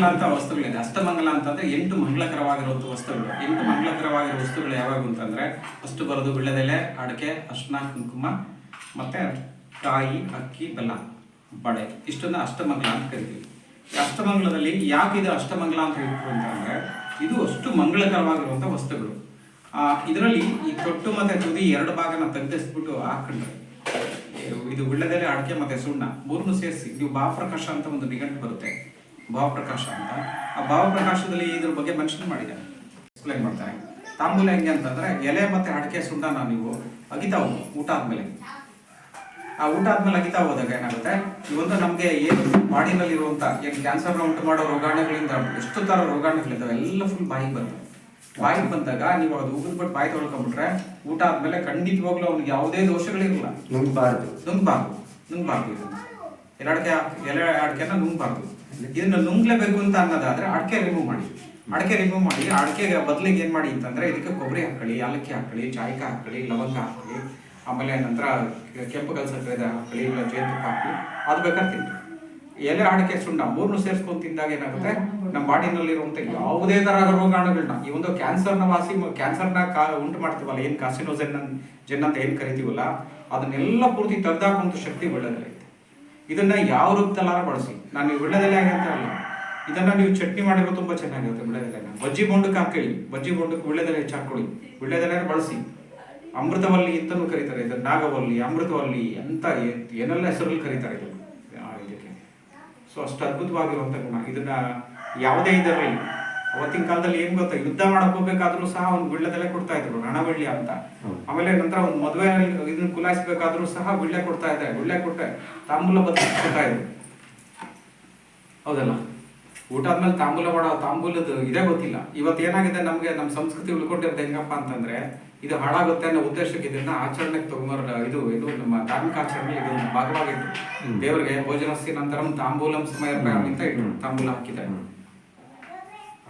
ಅಷ್ಟಮಂಗಲ ಅಂತ ವಸ್ತುಗಳಿದೆ. ಅಷ್ಟಮಂಗಲ ಅಂತಂದ್ರೆ ಎಂಟು ಮಂಗಳಕರವಾಗಿರುವಂಥ ವಸ್ತುಗಳು. ಎಂಟು ಮಂಗಳಕರವಾಗಿರೋ ವಸ್ತುಗಳು ಯಾವಾಗ ಅಂತಂದ್ರೆ ಅಷ್ಟು ಬರೋದು ವಿಳ್ಳೆದೆಲೆ ಅಡಿಕೆ ಅರ್ಶನ ಕುಂಕುಮ ಮತ್ತೆ ಕಾಯಿ ಅಕ್ಕಿ ಬೆಲ್ಲ ಬಳೆ. ಇಷ್ಟನ್ನ ಅಷ್ಟಮಂಗಲ ಅಂತ ಕರಿತೀವಿ. ಅಷ್ಟಮಂಗಲದಲ್ಲಿ ಯಾಕೆ ಇದು ಅಷ್ಟಮಂಗಲ ಅಂತ ಹೇಳ್ತಾರೆ ಅಂತಂದ್ರೆ ಇದು ಅಷ್ಟು ಮಂಗಳಕರವಾಗಿರುವಂಥ ವಸ್ತುಗಳು. ಆ, ಇದರಲ್ಲಿ ಈ ತೊಟ್ಟು ಮತ್ತೆ ತುದಿ ಎರಡು ಭಾಗನ ತೆಗೆದಿಸ್ಬಿಟ್ಟು ಹಾಕೊಂಡ್ರೆ ಇದು ವಿಳ್ಳೆದೆಲೆ ಅಡಿಕೆ ಮತ್ತೆ ಸುಣ್ಣ ಮೂರನ್ನು ಸೇರಿಸಿ ನೀವು ಬಾಪ್ರಕಾಶ ಅಂತ ಒಂದು ನಿಘಂಟು ಬರುತ್ತೆ. ಭಾವಪ್ರಕಾಶ ಅಂತ. ಆ ಭಾವಪ್ರಕಾಶದಲ್ಲಿ ಇದ್ರ ಬಗ್ಗೆ ಮೆನ್ಷನ್ ಮಾಡಿದ್ದಾರೆ ಎಕ್ಸ್ಪ್ಲೈನ್ ಮಾಡ್ತಾರೆ ತಾಂಬೂಲ ಹೆಂಗೆ ಅಂತಂದ್ರೆ ಎಲೆ ಮತ್ತೆ ಅಡಿಕೆ ಸುಂಡನ ನೀವು ಅಗಿತಾ ಹೋಗಿ ಊಟ ಆದ್ಮೇಲೆ. ಆ ಊಟ ಆದ್ಮೇಲೆ ಅಗಿತಾ ಹೋದಾಗ ಏನಾಗುತ್ತೆ? ಇವೊಂದು ನಮಗೆ ಏನು ಬಾಡಿನಲ್ಲಿ ಇರುವಂತ ಏನು ಕ್ಯಾನ್ಸರ್ ಉಂಟು ಮಾಡೋ ರೋಗಾಣುಗಳಿಂದ ಎಷ್ಟು ತರ ರೋಗಾಣುಗಳಿದ್ದಾವೆ ಎಲ್ಲ ಫುಲ್ ಬಾಯಿಗೆ ಬಂತು ಬಾಯಿಗೆ ಬಂದಾಗ ನೀವು ಅದು ಉಗಿದ್ಬಿಟ್ಟು ಬಾಯಿ ತೊಳ್ಕೊಂಡ್ಬಿಟ್ರೆ ಊಟ ಆದ್ಮೇಲೆ ಖಂಡಿತವಾಗ್ಲೂ ಅವ್ನಿಗೆ ಯಾವುದೇ ದೋಷಗಳಿರಲ್ಲ ನುಂಗ್ಬಾರ್ದು. ನುಂಗ್ಬಾರ್ದು. ನುಂಗ್ಬಾರ್ದು ಎರಡು ಅಡಿಕೆ ಎಲೆ ಅಡಿಕೆನ ನುಂಗ್ಬಾರ್ದು. ಇದನ್ನ ನುಂಗ್ಲೇಬೇಕು ಅಂತ ಅನ್ನೋದಾದ್ರೆ ಅಡಿಕೆ ರಿಮೂವ್ ಮಾಡಿ. ಅಡಕೆ ರಿಮೂವ್ ಮಾಡಿ, ಅಡಿಕೆಗೆ ಬದಲಿಗೆ ಏನು ಮಾಡಿ ಅಂತಂದ್ರೆ ಇದಕ್ಕೆ ಕೊಬ್ಬರಿ ಹಾಕೊಳ್ಳಿ ಏಲಕ್ಕಿ ಹಾಕೊಳ್ಳಿ ಚಾಯ್ಕ ಹಾಕೊಳ್ಳಿ ಲವಂಗ ಹಾಕೊಳ್ಳಿ ಆಮೇಲೆ ನಂತರ ಕೆಂಪು ಕಲ್ಸಕ್ಕರೆ ಹಾಕೊಳ್ಳಿ ಇಲ್ಲ ಜೇನುತುಪ್ಪ ಹಾಕಿ ಅದು ಬೇಕಾದ್ರೆ ತಿಂತು ಎಲೆ ಅಡಕೆ ಸುಣ್ಣ ಮೂರನ್ನು ಸೇರಿಸ್ಕೊಂಡು ತಿಂದಾಗ ಏನಾಗುತ್ತೆ? ನಮ್ಮ ಬಾಡಿನಲ್ಲಿರುವಂತ ಯಾವುದೇ ತರಹದ ರೋಗಾಣುಗಳನ್ನ ಈ ಒಂದು ಕ್ಯಾನ್ಸರ್ನ ವಾಸಿ ಕ್ಯಾನ್ಸರ್ನ ಕಾ, ಉಂಟು ಮಾಡ್ತೀವಲ್ಲ, ಏನು ಕಾಸಿನೋಜೆನ್ ಜೆನ್ ಅಂತ ಏನು ಕರಿತೀವಲ್ಲ, ಅದನ್ನೆಲ್ಲ ಪೂರ್ತಿ ತೆಗೆದಾಕುವಂಥ ಶಕ್ತಿ ಒಳ್ಳೆದಲ್ಲ ಇದನ್ನ ಯಾವ ರೂಪದಲ್ಲಾರ ಬಳಸಿ. ನಾನು ವಿಳ್ಳೆದೆಲೆ ಆಗಿರ್ತ ಅಲ್ಲ. ಇದನ್ನ ನೀವು ಚಟ್ನಿ ಮಾಡಿರೋ ತುಂಬಾ ಚೆನ್ನಾಗಿರುತ್ತೆ ವಿಳ್ಳೆದೆಲೆನ ಬಜ್ಜಿ ಬೊಂಡಕ್ಕೆ ಹಾಕೊಳ್ಳಿ ಬಜ್ಜಿ ಬೊಂಡಕ್ಕೆ ವಿಳ್ಳೆದೆಲೆ ಹೆಚ್ಚು ಹಾಕೊಳ್ಳಿ ಬಳಸಿ. ಅಮೃತವಲ್ಲಿ ಅಂತಲೂ ಕರೀತಾರೆ? ಇದನ್ನ ನಾಗವಲ್ಲಿ, ಅಮೃತವಲ್ಲಿ ಅಂತ ಏನೆಲ್ಲ ಹೆಸರಲ್ಲಿ ಕರೀತಾರೆ ಇದನ್ನು? ಇದಕ್ಕೆ. ಸೊ, ಅಷ್ಟು ಅದ್ಭುತವಾಗಿರುವಂತ ಗುಣ. ಇದನ್ನ ಯಾವುದೇ ಇದರಲ್ಲಿ ಅವತ್ತಿನ ಕಾಲದಲ್ಲಿ ಏನ್ ಗೊತ್ತಾ? ಯುದ್ಧ ಮಾಡಕ್ ಹೋಗ್ಬೇಕಾದ್ರೂ ಸಹ ಒಂದು ಗುಳ್ಳೆದಲ್ಲೇ ಕೊಡ್ತಾ ಇದ್ರು ರಣಬಳ್ಳಿ ಅಂತ. ಆಮೇಲೆ ನಂತರ ಒಂದು ಮದುವೆ ಇದನ್ನ ಕುಲಾಯಿಸ್ಬೇಕಾದ್ರು ಸಹ ಗುಳ್ಳೆ ಕೊಡ್ತಾ ಇದ್ದಾರೆ ಗುಳ್ಳೆ ಕೊಟ್ಟೆ ತಾಂಬೂಲ ಬದಲು ಕೊಡ್ತಾ ಇದ್ರು ಹೌದಲ್ಲ? ಊಟ ಆದ್ಮೇಲೆ ತಾಂಬೂಲ ಮಾಡೋ ತಾಂಬೂಲದ ಇದೇ ಗೊತ್ತಿಲ್ಲ. ಇವತ್ತು ಏನಾಗಿದೆ ನಮ್ಗೆ ನಮ್ಮ ಸಂಸ್ಕೃತಿ ಉಳ್ಕೊಂಡಿರೋದು ಹೆಂಗಪ್ಪ ಅಂತಂದ್ರೆ ಇದು ಹಾಳಾಗುತ್ತೆ ಅನ್ನೋ ಉದ್ದೇಶಕ್ಕೆ ಇದನ್ನ ಆಚರಣೆಗೆ ತಗೊಂಬರ ಇದು ಇದು ನಮ್ಮ ಧಾರ್ಮಿಕ ಆಚರಣೆ ಇದು ಭಾಗವಾಗಿತ್ತು. ದೇವ್ರಿಗೆ ಭೋಜನಸ್ಸಿ ನಂತರ ತಾಂಬೂಲಂ ಸಮಯ ಅಂತ ಇಟ್ಟು. ತಾಂಬೂಲ ಹಾಕಿದ್ದಾರೆ. ಹ್ಮ್.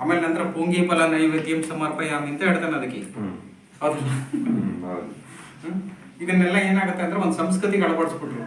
ಆಮೇಲೆ ನಂತರ ಪೊಂಗಿ ಫಲ ನೈವೇದ್ಯಂ ಸಮರ್ಪಯಾಮಿ ಅಂತ ಹೇಳ್ತಾನೆ ಅದಕ್ಕೆ. ಹೌದಲ್ಲ? ಇದನ್ನೆಲ್ಲ ಏನಾಗುತ್ತೆ ಅಂದ್ರೆ ಒಂದು ಸಂಸ್ಕೃತಿಗೆ ಅಳವಡಿಸ್ಬಿಟ್ರು.